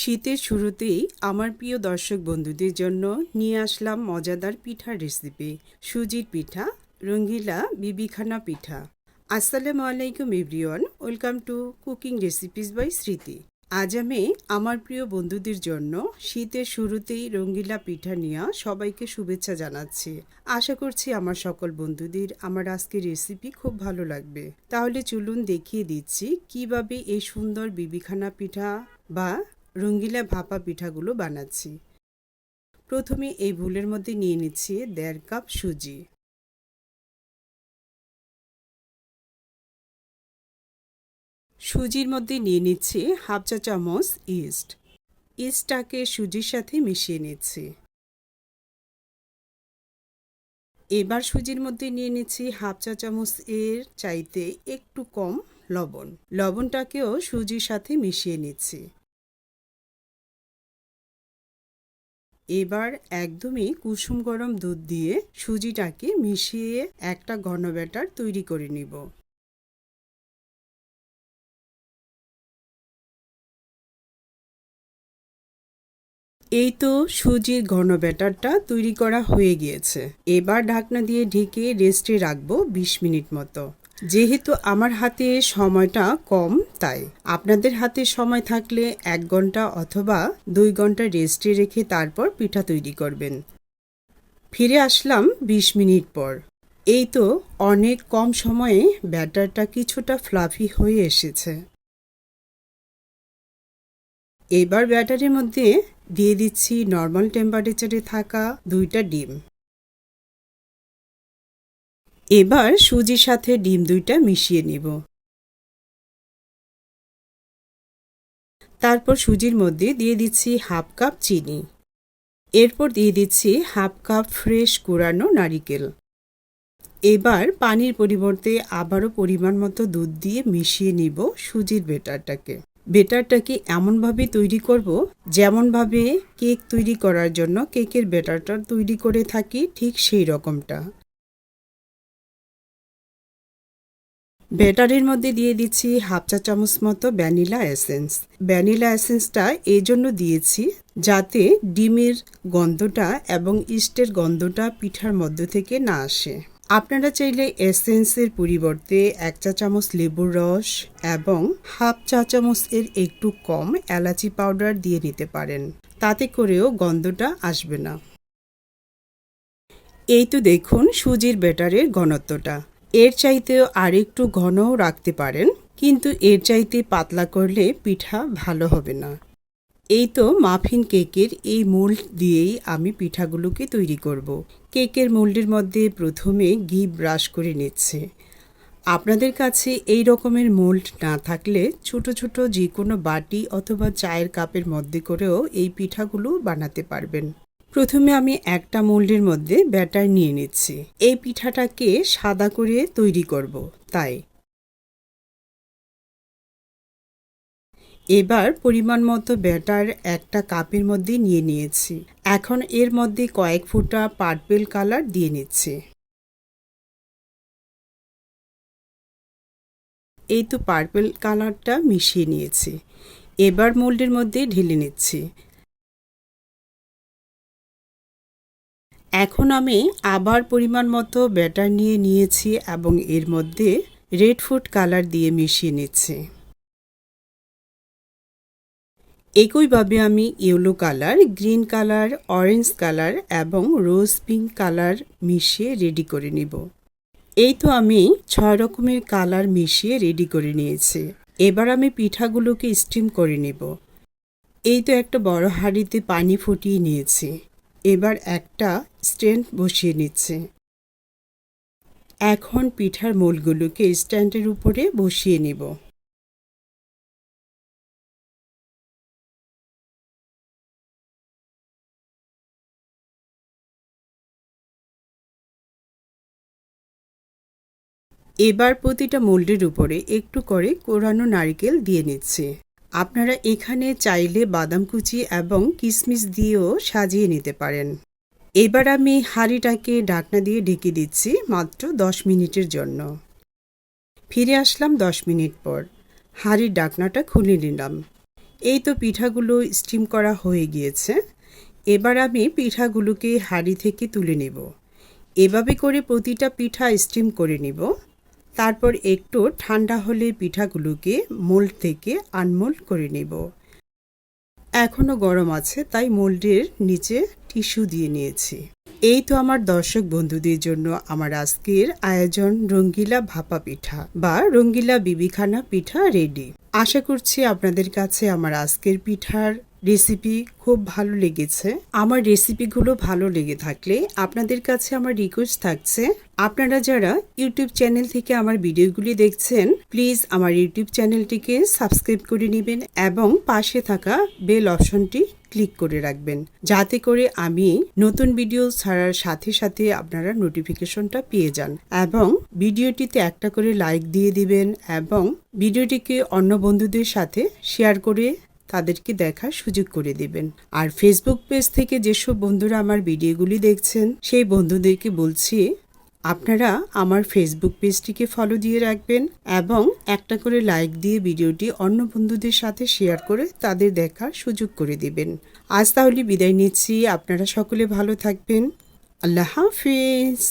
শীতের শুরুতেই আমার প্রিয় দর্শক বন্ধুদের জন্য নিয়ে আসলাম মজাদার পিঠার রেসিপি সুজির পিঠা, রঙ্গিলা বিবিখানা পিঠা। আসসালামু আলাইকুম everyone welcome to cooking recipes by Smriti আজ আমি আমার প্রিয় বন্ধুদের জন্য শীতের শুরুতেই রঙ্গিলা পিঠা নিয়ে সবাইকে শুভেচ্ছা জানাচ্ছি। আশা করছি আমার সকল বন্ধুদের আমার আজকের রেসিপি খুব ভালো লাগবে। তাহলে চলুন দেখিয়ে দিচ্ছি কীভাবে এই সুন্দর বিবিখানা পিঠা বা রঙ্গিলা ভাপা পিঠাগুলো বানাচ্ছি। প্রথমে এই ভুলের মধ্যে নিয়ে নিচ্ছি দেড় কাপ সুজি। সুজির মধ্যে নিয়ে নিচ্ছি হাফ চা চামচ ইস্ট। ইস্টটাকে সুজির সাথে মিশিয়ে নিচ্ছি। এবার সুজির মধ্যে নিয়ে নিচ্ছি হাফ চা চামচ এর চাইতে একটু কম লবণ। লবণটাকেও সুজির সাথে মিশিয়ে নিচ্ছি। এবার একদমই কুসুম গরম দুধ দিয়ে সুজিটাকে মিশিয়ে একটা ঘন ব্যাটার তৈরি করে নিব। এই তো সুজির ঘন ব্যাটারটা তৈরি করা হয়ে গিয়েছে। এবার ঢাকনা দিয়ে ঢেকে রেস্টে রাখব বিশ মিনিট মতো। যেহেতু আমার হাতে সময়টা কম তাই আপনাদের হাতে সময় থাকলে এক ঘণ্টা অথবা দুই ঘণ্টা রেস্টে রেখে তারপর পিঠা তৈরি করবেন। ফিরে আসলাম বিশ মিনিট পর। এই তো অনেক কম সময়ে ব্যাটারটা কিছুটা ফ্লাফি হয়ে এসেছে। এবার ব্যাটারের মধ্যে দিয়ে দিচ্ছি নর্মাল টেম্পারেচারে থাকা দুইটা ডিম। এবার সুজির সাথে ডিম দুইটা মিশিয়ে নিব। তারপর সুজির মধ্যে দিয়ে দিচ্ছি হাফ কাপ চিনি। এরপর দিয়ে দিচ্ছি হাফ কাপ ফ্রেশ কুড়ানো নারিকেল। এবার পানির পরিবর্তে আবারও পরিমাণ মতো দুধ দিয়ে মিশিয়ে নিব সুজির বেটারটাকে। বেটারটাকে এমনভাবে তৈরি করব, যেমনভাবে কেক তৈরি করার জন্য কেকের বেটারটা তৈরি করে থাকি ঠিক সেই রকমটা। ব্যাটারের মধ্যে দিয়ে দিচ্ছি হাফ চা চামচ মতো ভ্যানিলা এসেন্স। ভ্যানিলা এসেন্সটা এই জন্য দিয়েছি যাতে ডিমের গন্ধটা এবং ইস্টের গন্ধটা পিঠার মধ্য থেকে না আসে। আপনারা চাইলে এসেন্সের পরিবর্তে এক চা চামচ লেবুর রস এবং হাফ চা চামচ এর একটু কম এলাচি পাউডার দিয়ে নিতে পারেন। তাতে করেও গন্ধটা আসবে না। এই তো দেখুন সুজির ব্যাটারের ঘনত্বটা। এর চাইতেও আরেকটু ঘনও রাখতে পারেন, কিন্তু এর চাইতে পাতলা করলে পিঠা ভালো হবে না। এই তো মাফিন কেকের এই মোল্ড দিয়েই আমি পিঠাগুলোকে তৈরি করব। কেকের মোল্ডের মধ্যে প্রথমে ঘি ব্রাশ করে নিচ্ছে। আপনাদের কাছে এই রকমের মোল্ড না থাকলে ছোট ছোট যে কোনো বাটি অথবা চায়ের কাপের মধ্যে করেও এই পিঠাগুলো বানাতে পারবেন। প্রথমে আমি একটা মোল্ডের মধ্যে ব্যাটার নিয়ে নিচ্ছি। এই পিঠাটাকে সাদা করে তৈরি করব, তাই। এবার পরিমাণ মতো ব্যাটার একটা কাপের মধ্যে নিয়ে নিয়েছি। এখন এর মধ্যে কয়েক ফুটা পার্পেল কালার দিয়ে নিচ্ছি। এই তো পার্পেল কালারটা মিশিয়ে নিয়েছি। এবার মোল্ডের মধ্যে ঢেলে নিচ্ছি। এখন আমি আবার পরিমাণ মতো ব্যাটার নিয়ে নিয়েছি এবং এর মধ্যে রেড ফুড কালার দিয়ে মিশিয়ে নিচ্ছি। একইভাবে আমি yellow colour, green colour, orange colour এবং রোজ পিঙ্ক কালার মিশিয়ে রেডি করে নিব। এই তো আমি ছয় রকমের কালার মিশিয়ে রেডি করে নিয়েছি। এবার আমি পিঠাগুলোকে স্টিম করে নেব। এই তো একটা বড় হাঁড়িতে পানি ফুটিয়ে নিয়েছি। এবার একটা স্ট্যান্ড বসিয়ে নিচ্ছে। এখন পিঠার মোলগুলোকে স্ট্যান্ডের উপরে বসিয়ে নেব। এবার প্রতিটা মোল্ডের উপরে একটু করে কোরানো নারকেল দিয়ে নিচ্ছে। আপনারা এখানে চাইলে বাদাম কুচি এবং কিশমিশ দিয়েও সাজিয়ে নিতে পারেন। এবার আমি হাঁড়িটাকে ঢাকনা দিয়ে ঢেকে দিচ্ছি মাত্র দশ মিনিটের জন্য। ফিরে আসলাম দশ মিনিট পর। হাঁড়ির ডাকনাটা খুলে নিলাম। এই তো পিঠাগুলো স্টিম করা হয়ে গিয়েছে। এবার আমি পিঠাগুলোকে হাঁড়ি থেকে তুলে নেব। এভাবে করে প্রতিটা পিঠা স্টিম করে নিব। তারপর একটু ঠান্ডা হলে পিঠাগুলোকে মোল্ড থেকে আনমোল্ড করে নেব। এখনও গরম আছে, তাই মোল্ডের নিচে টিস্যু দিয়ে নিয়েছি। এই তো আমার দর্শক বন্ধুদের জন্য আমার আজকের আয়োজন রঙ্গিলা ভাপা পিঠা বা রঙ্গিলা বিবিখানা পিঠা রেডি। আশা করছি আপনাদের কাছে আমার আজকের পিঠার রেসিপি খুব ভালো লেগেছে। আমার রেসিপিগুলো ভালো লেগে থাকলে আপনাদের কাছে আমার রিকোয়েস্ট থাকছে, আপনারা যারা ইউটিউব চ্যানেল থেকে আমার ভিডিওগুলি দেখছেন প্লিজ আমার ইউটিউব চ্যানেলটিকে সাবস্ক্রাইব করে নেবেন এবং পাশে থাকা বেল অপশনটি ক্লিক করে রাখবেন। যাতে করে আমি নতুন ভিডিও ছাড়ার সাথে সাথে আপনারা নোটিফিকেশনটা পেয়ে যান এবং ভিডিওটিতে একটা করে লাইক দিয়ে দিবেন এবং ভিডিওটিকে অন্য বন্ধুদের সাথে শেয়ার করে তাদেরকে দেখার সুযোগ করে দেবেন। আর ফেসবুক পেজ থেকে যেসব বন্ধুরা আমার ভিডিওগুলি দেখছেন, সেই বন্ধুদেরকে বলছি, আপনারা আমার ফেসবুক পেজটিকে ফলো দিয়ে রাখবেন এবং একটা করে লাইক দিয়ে ভিডিওটি অন্য বন্ধুদের সাথে শেয়ার করে তাদের দেখার সুযোগ করে দিবেন। আজ তাহলে বিদায় নিচ্ছি। আপনারা সকলে ভালো থাকবেন। আল্লাহ হাফিজ।